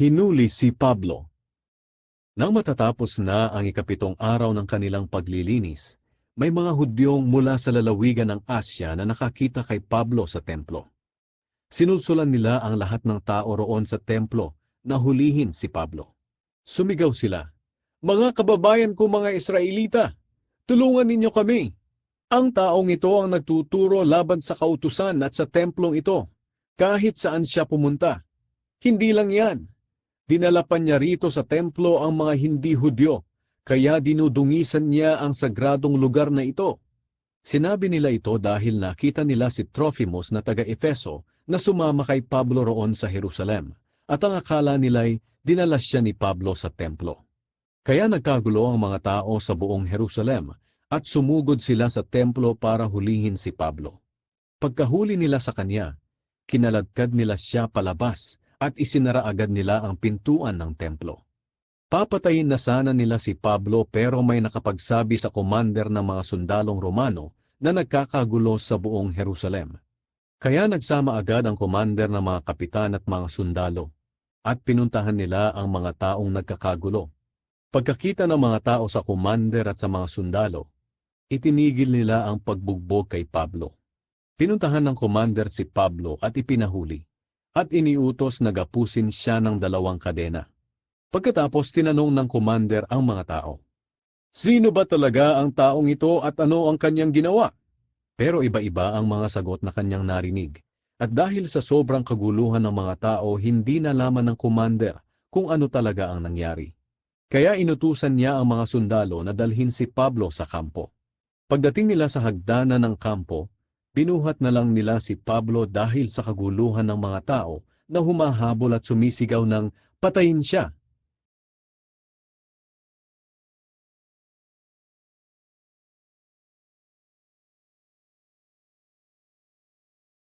Hinuli si Pablo. Nang matatapos na ang ikapitong araw ng kanilang paglilinis, may mga Hudyong mula sa lalawigan ng Asya na nakakita kay Pablo sa templo. Sinulsulan nila ang lahat ng tao roon sa templo na hulihin si Pablo. Sumigaw sila, Mga kababayan ko mga Israelita, tulungan ninyo kami. Ang taong ito ang nagtuturo laban sa kautusan at sa templong ito, kahit saan siya pumunta. Hindi lang yan. Dinala pa niya rito sa templo ang mga hindi Hudyo, kaya dinudungisan niya ang sagradong lugar na ito. Sinabi nila ito dahil nakita nila si Trophimus na taga-Efeso na sumama kay Pablo roon sa Jerusalem, at ang akala nila'y dinala siya ni Pablo sa templo. Kaya nagkagulo ang mga tao sa buong Jerusalem at sumugod sila sa templo para hulihin si Pablo. Pagkahuli nila sa kanya, kinaladkad nila siya palabas at isinara agad nila ang pintuan ng templo. Papatayin na sana nila si Pablo pero may nakapagsabi sa commander ng mga sundalong Romano na nagkakagulo sa buong Jerusalem. Kaya nagsama agad ang commander ng mga kapitan at mga sundalo at pinuntahan nila ang mga taong nagkakagulo. Pagkakita ng mga tao sa commander at sa mga sundalo, itinigil nila ang pagbugbog kay Pablo. Pinuntahan ng commander si Pablo at ipinahuli at iniutos na gapusin siya ng dalawang kadena. Pagkatapos tinanong ng commander ang mga tao, Sino ba talaga ang taong ito at ano ang kanyang ginawa? Pero iba-iba ang mga sagot na kanyang narinig. At dahil sa sobrang kaguluhan ng mga tao, hindi nalaman ng commander kung ano talaga ang nangyari. Kaya inutusan niya ang mga sundalo na dalhin si Pablo sa kampo. Pagdating nila sa hagdanan ng kampo, binuhat na lang nila si Pablo dahil sa kaguluhan ng mga tao na humahabol at sumisigaw ng patayin siya.